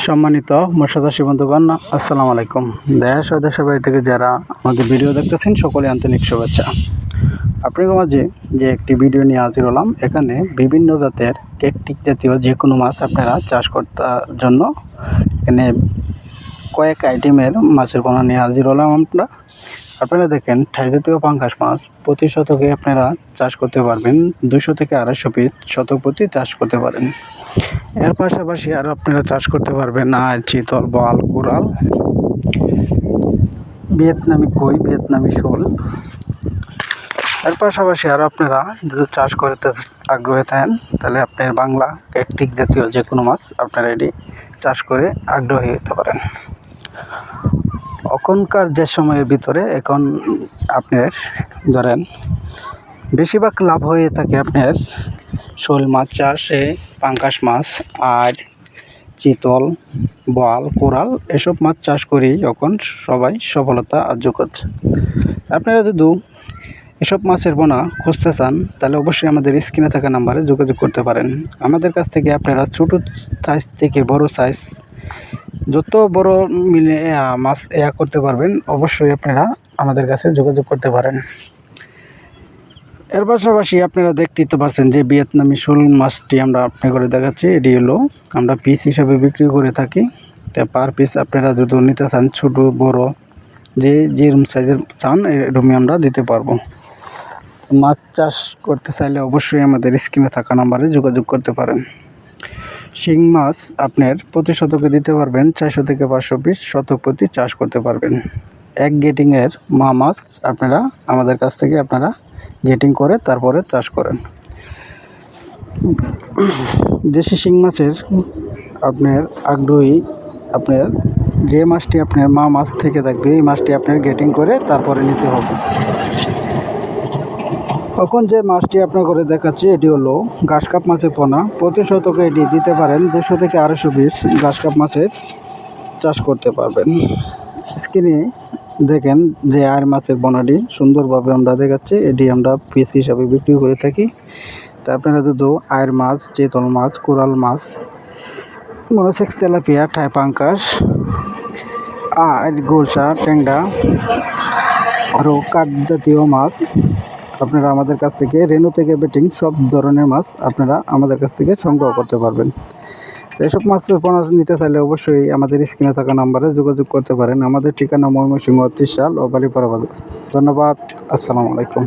সম্মানিত মৎস্যচাষী বন্ধুগণ, আসসালামু আলাইকুম। দেশ ও দেশের বাড়ি থেকে যারা আমাদের ভিডিও দেখতেছেন, সকলে আন্তরিক শুভেচ্ছা। আপনাদের মাঝে যে একটি ভিডিও নিয়ে হাজির হলাম, এখানে বিভিন্ন জাতের কেকটিক জাতীয় যে কোনো মাছ আপনারা চাষ করার জন্য এখানে কয়েক আইটেমের মাছের পোনা নিয়ে হাজির হলাম আমরা। আপনারা দেখেন, ঠাই জাতীয় পাঙ্গাস মাছ প্রতি শতকে আপনারা চাষ করতে পারবেন। দুশো থেকে আড়াইশো পিস শতক প্রতি চাষ করতে পারেন। এর পাশাপাশি আর আপনারা চাষ করতে পারবেন আর চিতল, বল, কোরাল, ভিয়েতনামি কই, ভিয়েতনামি শোল। এর পাশাপাশি আর আপনারা যদি চাষ করতে আগ্রহী থাকেন, তাহলে আপনার বাংলা ক্যাকটিক জাতীয় যে কোনো মাছ আপনারা এটি চাষ করে আগ্রহী হতে পারেন। এখনকার যে সময়ের ভিতরে এখন আপনার ধরেন, বেশিরভাগ লাভ হয়ে থাকে আপনার শোল মাছ চাষে পাঙ্কাশ মাছ আর চিতল, বোয়াল, কোরাল, এসব মাছ চাষ করি যখন সবাই সফলতা অর্জন করছে আপনারা যদি এসব মাছের বোনা খুঁজতে চান, তাহলে অবশ্যই আমাদের স্ক্রিনে থাকা নাম্বারে যোগাযোগ করতে পারেন। আমাদের কাছ থেকে আপনারা ছোটো সাইজ থেকে বড় সাইজ যত বড় মিলে মাছ ইয়া করতে পারবেন, অবশ্যই আপনারা আমাদের কাছে যোগাযোগ করতে পারেন। এর পাশাপাশি আপনারা দেখতেই তো পারছেন যে ভিয়েতনামি শোল মাছটি আমরা আপনি করে দেখাচ্ছি, এটি হলো আমরা পিস হিসাবে বিক্রি করে থাকি। তা পার পিস আপনারা যদি নিতে চান, ছোটো, বড়, যে যেরকম সাইজের চান এরকমই আমরা দিতে পারব। মাছ চাষ করতে চাইলে অবশ্যই আমাদের স্ক্রিনে থাকা নাম্বারে যোগাযোগ করতে পারেন। শিং মাছ আপনার প্রতি শতকে দিতে পারবেন, চারশো থেকে পাঁচশো পিস শতক প্রতি চাষ করতে পারবেন। এক গেটিংয়ের মা মাছ আপনারা আমাদের কাছ থেকে আপনারা গেটিং করে, তারপরে চাষ করেন। দেশি শিং মাছের আপনার আগ্রহী, আপনার যে মাছটি আপনার মা মাছ থেকে থাকবে এই মাছটি আপনার গেটিং করে তারপরে নিতে হবে। এখন যে মাছটি আপনার করে দেখাচ্ছি, এটি হলো ঘাস কাপ মাছের পোনা। প্রতি শতকে এটি দিতে পারেন দুশো থেকে আড়াইশো পিস ঘাস কাপ মাছের চাষ করতে পারবেন। স্ক্রিনে দেখেন যে আর মাছের পোনাটি সুন্দরভাবে আমরা দেখাচ্ছি। এটি আমরা পিস হিসাবে বিক্রি করে থাকি। তা আপনারা যদি আয়ের মাছ, চেতল মাছ, কোরাল মাছ মনোসেক্স তেলাপিয়া, ঠাই পাঙ্কাস আর গোলসা, ট্যাংরা, আরও কাঠ জাতীয় মাছ আপনারা আমাদের কাছ থেকে রেনু থেকে বেটিং, সব ধরনের মাছ আপনারা আমাদের কাছ থেকে সংগ্রহ করতে পারবেন। এসব মাছের পণ্য নিতে চাইলে অবশ্যই আমাদের স্ক্রিনে থাকা নাম্বারে যোগাযোগ করতে পারেন। আমাদের ঠিকানা ময়মনসিংহ ত্রিশাল ও বালিপাড়া বাজার। ধন্যবাদ। আসসালামু আলাইকুম।